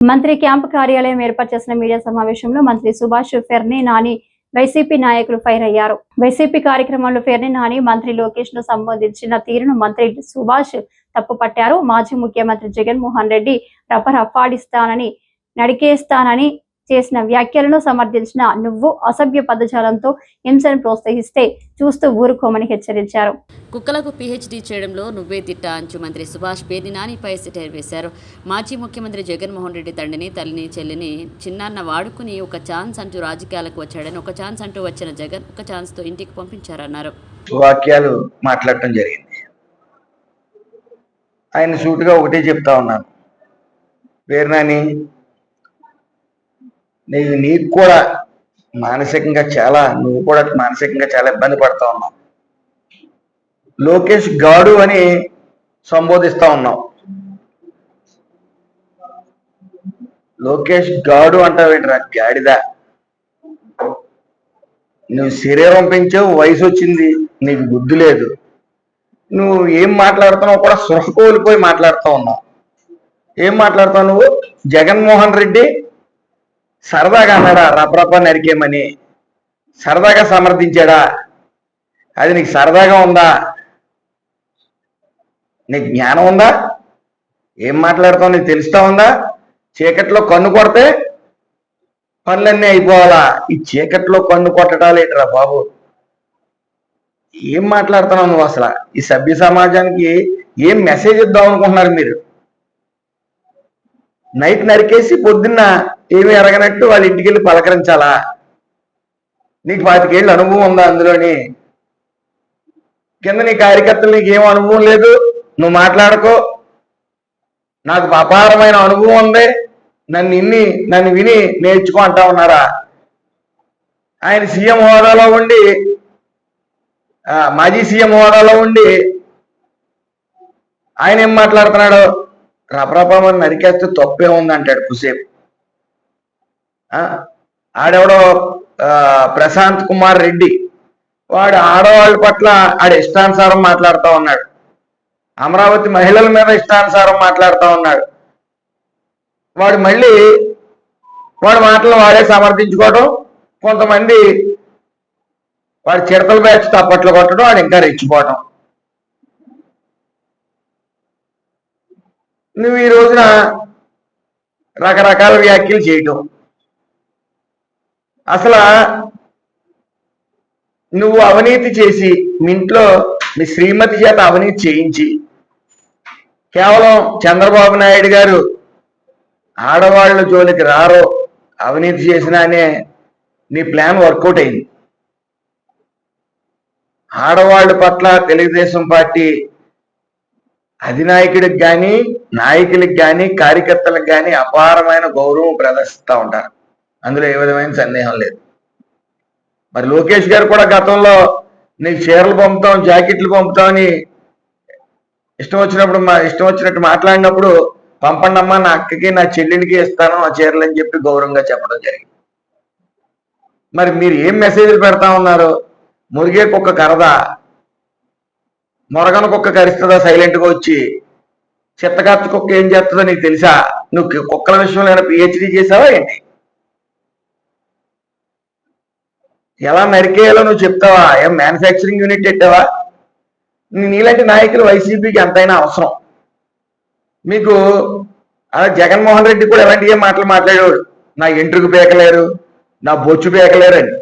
మంత్రి క్యాంపు కార్యాలయం ఏర్పాటు చేసిన మీడియా సమావేశంలో మంత్రి సుభాష్ ఫెర్ని నాని వైసీపీ నాయకులు ఫైర్ అయ్యారు. వైసీపీ కార్యక్రమంలో ఫెర్ని నాని మంత్రి లోకేష్ను సంబోధించిన తీరును మంత్రి సుభాష్ తప్పుపట్టారు. మాజీ ముఖ్యమంత్రి జగన్మోహన్ రెడ్డి రపరఫాడిస్తానని నడికేస్తానని చేసిన వ్యాఖ్యలను సమర్థించిన నువ్వు అసభ్య పదజాలంతో హింసను ప్రోత్సహిస్తే చూస్తూ ఊరుకోమని హెచ్చరించారు. కుక్కలకు పీహెచ్డీ చేయడంలో నువ్వే తిట్ట అంచు మంత్రి సుభాష్ పేది నానిపై సెటైర్ వేశారు మాజీ ముఖ్యమంత్రి జగన్మోహన్ రెడ్డి తండ్రిని తల్లిని చెల్లిని చిన్నాన్న వాడుకుని ఒక ఛాన్స్ అంటూ రాజకీయాలకు వచ్చాడని ఒక ఛాన్స్ అంటూ వచ్చిన జగన్ ఒక ఛాన్స్తో ఇంటికి పంపించారన్నారు. వాక్యాలు మాట్లాడటం జరిగింది. ఆయన సూటిగా ఒకటే చెప్తా ఉన్నాను. వేరునాని నీవు నీకు కూడా మానసికంగా చాలా నువ్వు కూడా మానసికంగా చాలా ఇబ్బంది పడతా ఉన్నావు. లోకేష్ గాడు అని సంబోధిస్తా ఉన్నావు. లోకేష్ గాడు అంటావేంట్రా గాడిద? నువ్వు శరీరం పెంచావు వయసు వచ్చింది నీకు బుద్ధి లేదు. నువ్వు ఏం మాట్లాడుతున్నావు కూడా సృహ కోల్పోయి మాట్లాడుతూ ఉన్నావు. ఏం మాట్లాడుతావు నువ్వు? జగన్మోహన్ రెడ్డి సరదాగా అన్నాడా రపరప నరికేమని సరదాగా సమర్థించాడా? అది నీకు సరదాగా ఉందా? నీకు జ్ఞానం ఉందా? ఏం మాట్లాడుతావు? నీకు తెలుస్తా ఉందా? చీకట్లో కన్ను కొడితే పనులన్నీ అయిపోవాలా? ఈ చీకట్లో కన్ను కొట్టడాలు బాబు? ఏం మాట్లాడుతున్నావు నువ్వు అసలు? ఈ సభ్య సమాజానికి ఏం మెసేజ్ ఇద్దాం అనుకుంటున్నారు మీరు? నైట్ నరికేసి పొద్దున్న ఏమి ఎరగనట్టు వాళ్ళ ఇంటికి వెళ్ళి పలకరించాలా? నీకు పాతికేళ్ళు అనుభవం ఉందా అందులోని? కింద నీ కార్యకర్తలు నీకు ఏం అనుభవం లేదు? నువ్వు మాట్లాడుకో. నాకు అపారమైన అనుభవం ఉంది. నన్ను ఇన్ని నన్ను విని నేర్చుకో అంటా ఉన్నారా? ఆయన సీఎం హోదాలో ఉండి మాజీ సీఎం హోదాలో ఉండి ఆయన ఏం మాట్లాడుతున్నాడు? రపరపమని నరికేస్తే తప్పే ఉంది అంటాడు కుసేపు. ఆడెవడో ప్రశాంత్ కుమార్ రెడ్డి. వాడు ఆడవాళ్ళ పట్ల ఆడ ఇష్టానుసారం మాట్లాడుతూ ఉన్నాడు. అమరావతి మహిళల మీద ఇష్టానుసారం మాట్లాడుతూ ఉన్నాడు. వాడు మళ్ళీ వాడి మాటలు వాడే సమర్థించుకోవడం కొంతమంది వాడు చిడతల బ్యాచ్ తప్పట్లు కొట్టడం వాడు ఇంకా రెచ్చిపోవడం నువ్వు ఈ రోజున రకరకాల వ్యాఖ్యలు చేయటం. అసలు నువ్వు అవినీతి చేసి మీ ఇంట్లో మీ శ్రీమతి చేత అవినీతి చేయించి కేవలం చంద్రబాబు నాయుడు గారు ఆడవాళ్ళ జోలికి రారో అవినీతి చేసినానే నీ ప్లాన్ వర్కౌట్ అయింది. ఆడవాళ్ళ పట్ల తెలుగుదేశం పార్టీ అధినాయకుడికి కానీ నాయకులకు కానీ కార్యకర్తలకు కానీ అపారమైన గౌరవం ప్రదర్శిస్తూ ఉంటారు. అందులో ఏ విధమైన సందేహం లేదు. మరి లోకేష్ గారు కూడా గతంలో నీకు చీరలు పంపుతాం జాకెట్లు పంపుతామని ఇష్టం వచ్చినప్పుడు మా ఇష్టం వచ్చినట్టు మాట్లాడినప్పుడు పంపండి అమ్మా నా అక్కకి నా చెల్లినికి ఇస్తాను ఆ చీరలు అని చెప్పి గౌరవంగా చెప్పడం జరిగింది. మరి మీరు ఏం మెసేజ్లు పెడతా ఉన్నారు? మురిగే కుక్క కరదా? మొరగన కుక్క కరుస్తుందా? సైలెంట్గా వచ్చి చిత్తకత్త కుక్క ఏం చేస్తుందో నీకు తెలుసా? నువ్వు కుక్కల విషయంలో ఏమైనా పిహెచ్డీ చేసావా ఏంటి? ఎలా నరికేయాలో నువ్వు చెప్తావా? ఏం మ్యానుఫ్యాక్చరింగ్ యూనిట్ పెట్టావా? నీ- నీలాంటి నాయకులు వైసీపీకి ఎంతైనా అవసరం. మీకు అలా జగన్మోహన్ రెడ్డి కూడా ఎలాంటి ఏ మాటలు మాట్లాడేవాడు? నా ఎంట్రుకు పేకలేరు నా బొచ్చు పేకలేరు అని